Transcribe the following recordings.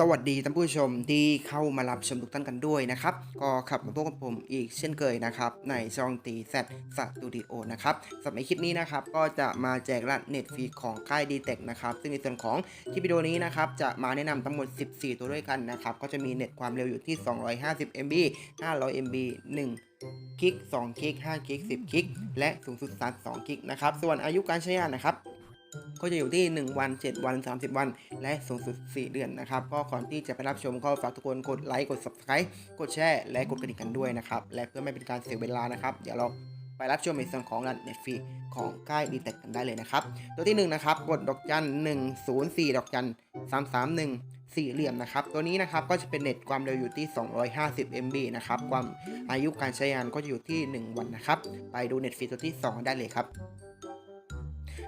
สวัสดีท่านผู้ชมที่เข้ามารับชมทุกท่านกันด้วยนะครับ ก็ขับมาพบกับผมอีกเช่นเคยนะครับ ในช่องตีแซดสตูดิโอนะครับสำหรับคลิปนี้นะครับ ก็จะมาแจกรหัสเน็ตฟรีของค่ายดีเทคนะครับ ซึ่งในส่วนของคลิปวิดีโอนี้นะครับ จะมาแนะนำทั้งหมด 14 ตัวด้วยกันนะครับ ก็จะมีเน็ตความเร็วอยู่ที่ 250 MB 500 MB 1กิก2กิก5กิก10กิกและสูงสุด32กิกนะครับ ส่วนอายุการใช้งานนะครับ ก็จะอยู่ที่ 1 วัน 7 วัน 30 วัน และสูงสุด 4 เดือนนะครับ ก็ก่อนที่จะไปรับชมก็ฝากทุกคนกดไลค์กด subscribe กดแชร์และกดกระดิ่งกันด้วยนะครับ และเพื่อไม่เป็นการเสียเวลานะครับ เดี๋ยวเราไปรับชมในส่วนของรันเน็ตฟรีของค่ายดีเทคกันได้เลยนะครับ ตัวที่1นะครับกดดอกจัน104 ดอกจัน331สี่เหลี่ยมนะครับ ตัวนี้นะครับก็จะเป็นเน็ตความเร็วอยู่ที่ 250 MB นะครับ ความอายุการใช้งานก็จะอยู่ที่ 1 วันนะครับ ไปดูเน็ตฟรีตัวที่ 2 ได้เลยครับ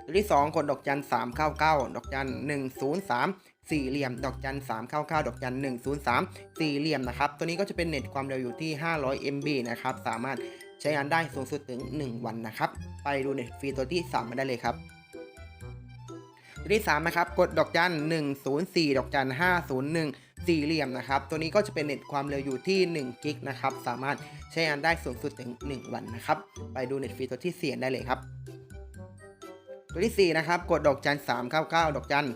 ตัวที่ 2 กดดอกจัน 399 ดอกจัน 103 สี่เหลี่ยม ดอกจัน 399 ดอกจัน 103 สี่เหลี่ยมนะครับ ตัวนี้ก็จะเป็นเน็ตความเร็วอยู่ที่ 500 MB นะครับ สามารถใช้งานได้สูงสุดถึง 1 วันนะครับ ไปดูเน็ตฟรีตัวที่ 3 มาได้เลยครับตัวที่ 3 นะครับ กดดอกจัน 104 ดอกจัน 501สี่เหลี่ยมนะครับ ตัวนี้ก็จะเป็นเน็ตความเร็วอยู่ที่1กิกนะครับ สามารถใช้งานได้สูงสุดถึง 1 วันนะครับ ไปดูเน็ตฟรีตัวที่ 4 ได้เลยครับ ตัวที่ 4 นะครับ กดดอกจัน399 ดอกจัน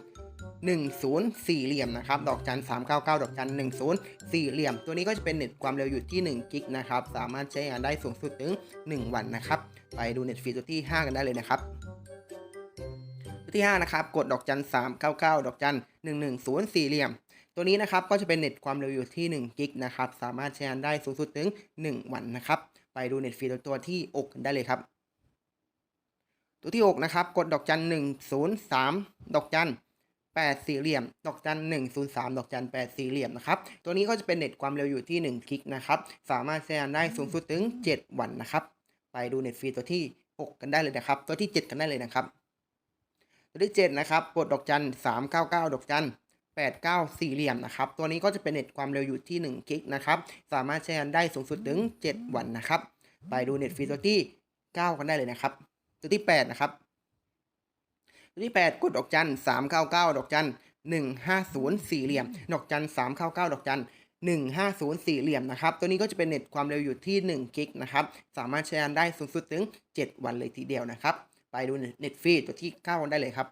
10 สี่เหลี่ยมนะครับ ดอกจัน399 ดอกจัน10 สี่เหลี่ยม ตัวนี้ก็จะเป็นเน็ตความเร็วอยู่ที่1กิกนะครับ สามารถใช้งานได้สูงสุดถึง 1 วันนะครับ ไปดูเน็ตฟรีตัวที่ 5 กันได้เลยนะครับตัวที่ 5 นะครับ กดดอกจัน399 ดอกจัน110 สี่เหลี่ยม ตัวนี้นะครับ ก็จะเป็นเน็ตความเร็วอยู่ที่1กิกนะครับ สามารถใช้งานได้สูงสุดถึง 1 วันนะครับ ไปดูเน็ตฟรีตัวที่อกกันได้เลยครับ ตัวที่ 6 นะครับ กดดอกจัน103ดอกจัน8สี่เหลี่ยม ดอกจัน103ดอกจัน8สี่เหลี่ยมนะครับ ตัวนี้ก็จะเป็นเน็ตความเร็วอยู่ที่1กิกนะครับ สามารถใช้งานได้สูงสุดถึง7วันนะครับ ไปดูเน็ตฟรีตัวที่6กันได้เลยนะครับ ตัวที่7กันได้เลยนะครับ ตัวที่7นะครับกดดอกจัน399ดอกจัน89สี่เหลี่ยมนะครับ ตัวนี้ก็จะเป็นเน็ตความเร็วอยู่ที่1กิกนะครับ สามารถใช้งานได้สูงสุดถึง7วันนะครับ ไปดูเน็ตฟรีตัวที่9กันได้เลยนะครับ ตัวที่ 8 นะครับ ตัวที่ 8 กดดอกจัน399ดอกจัน150สี่เหลี่ยม ดอกจัน399ดอกจัน150สี่เหลี่ยมนะครับ ตัวนี้ก็จะเป็นเน็ตความเร็วอยู่ที่1กิกนะครับ สามารถใช้งานได้สูงสุดถึง 7 วันเลยทีเดียวนะครับ ไปดูเน็ตฟรีตัวที่9กันได้เลยครับ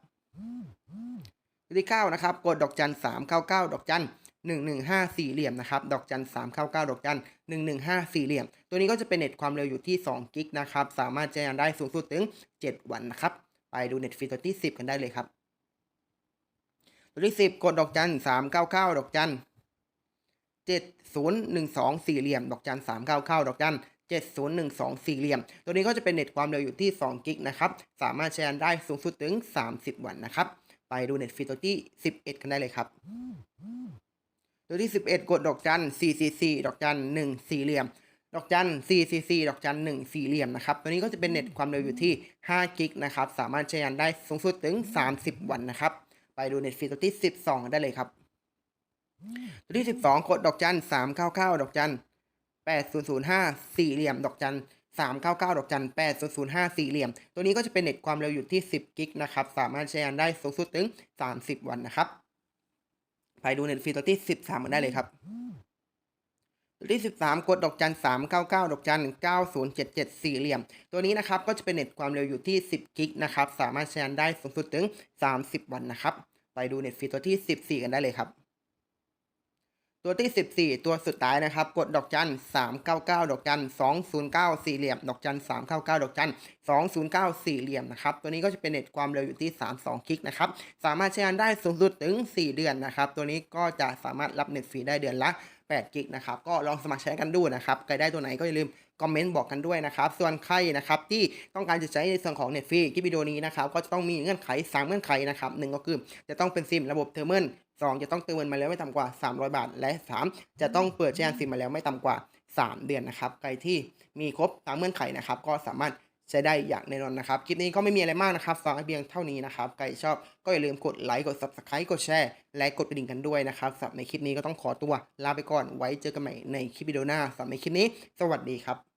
ตัวที่9นะครับ กดดอกจัน399ดอกจัน 115 สี่เหลี่ยมนะครับดอกจัน399 ดอกจัน115 สี่เหลี่ยม ตัวนี้ก็จะเป็นเน็ตความเร็วอยู่ที่2กิกนะครับสามารถใช้งานได้สูงสุดถึง 7 วันนะครับไปดูเน็ตฟรีตัวที่ 10 กันได้เลยครับ ตัวที่ 10 กดดอกจัน399 ดอกจัน7012 สี่เหลี่ยม ดอกจัน399 ดอกจัน7012 สี่เหลี่ยม ตัวนี้ก็จะเป็นเน็ตความเร็วอยู่ที่2กิกนะครับสามารถใช้งานได้สูงสุดถึง 30 วันนะครับไปดูเน็ตฟรีตัวที่ 11 กันได้เลยครับ ตัวที่ 11 กดดอกจัน444 ดอกจัน1สี่เหลี่ยม ดอกจัน444 ดอกจัน1สี่เหลี่ยมนะครับ ตัวนี้ก็จะเป็นเน็ตความเร็วอยู่ที่5กิกนะครับ สามารถใช้งานได้สูงสุดถึง 30 วันนะครับ ไปดูเน็ตฟรีตัวที่ 12กันได้เลยครับ ตัวที่ 12 กดดอกจัน399 ดอกจัน8005สี่เหลี่ยม ดอกจัน399 ดอกจัน8005สี่เหลี่ยม ตัวนี้ก็จะเป็นเน็ตความเร็วอยู่ที่ 10 กิกนะครับ สามารถใช้งานได้สูงสุดถึง 30 วันนะครับ ไปดูเน็ตฟรีตัวที่13กันได้เลยครับ ตัวที่13กดดอกจัน399ดอกจัน9077สี่เหลี่ยม ตัวนี้นะครับก็จะเป็นเน็ตความเร็วอยู่ที่10กิกนะครับ สามารถใช้งานได้สูงสุดถึง30วันนะครับ ไปดูเน็ตฟรีตัวที่14กันได้เลยครับ ตัวที่ 14 ตัวสุดท้ายนะครับ กดดอกจัน 399 ดอกจัน 209 สี่เหลี่ยม ดอกจัน 399 ดอกจัน 209 สี่เหลี่ยมนะครับ ตัวนี้ก็จะเป็นเน็ตความเร็วอยู่ที่ 32กิกนะครับ สามารถใช้งานได้สูงสุดถึง 4 เดือนนะครับ ตัวนี้ก็จะสามารถรับเน็ตฟรีได้เดือนละ8กิกนะครับ ก็ลองสมัครใช้กันดูนะครับ ใครได้ตัวไหนก็อย่าลืมคอมเมนต์บอกกันด้วยนะครับ ส่วนใครนะครับที่ต้องการจะใช้ในส่วนของเน็ตฟรีคลิปวิดีโอนี้นะครับ ก็จะต้องมีเงื่อนไข 3 เงื่อนไขนะครับหนึ่งก็คือจะต้องเป็นซิมระบบเทอร์เมิล 2 จะต้องเติมเงินมาแล้วไม่ต่ำกว่า 300 บาท และ 3 จะต้องเปิดใช้งานซิมมาแล้วไม่ต่ำกว่า 3 เดือนนะครับใครที่มีครบตามเงื่อนไขนะครับ ก็สามารถใช้ได้อย่างแน่นอนนะครับ คลิปนี้ก็ไม่มีอะไรมากนะครับฟังให้เพียงเท่านี้นะครับใครชอบก็อย่าลืมกดไลค์กด subscribe กดแชร์ และกดกระดิ่งกันด้วยนะครับสำหรับในคลิปนี้ก็ต้องขอตัวลาไปก่อนไว้เจอกันใหม่ในคลิปวิดีโอหน้าสำหรับในคลิปนี้ สวัสดีครับ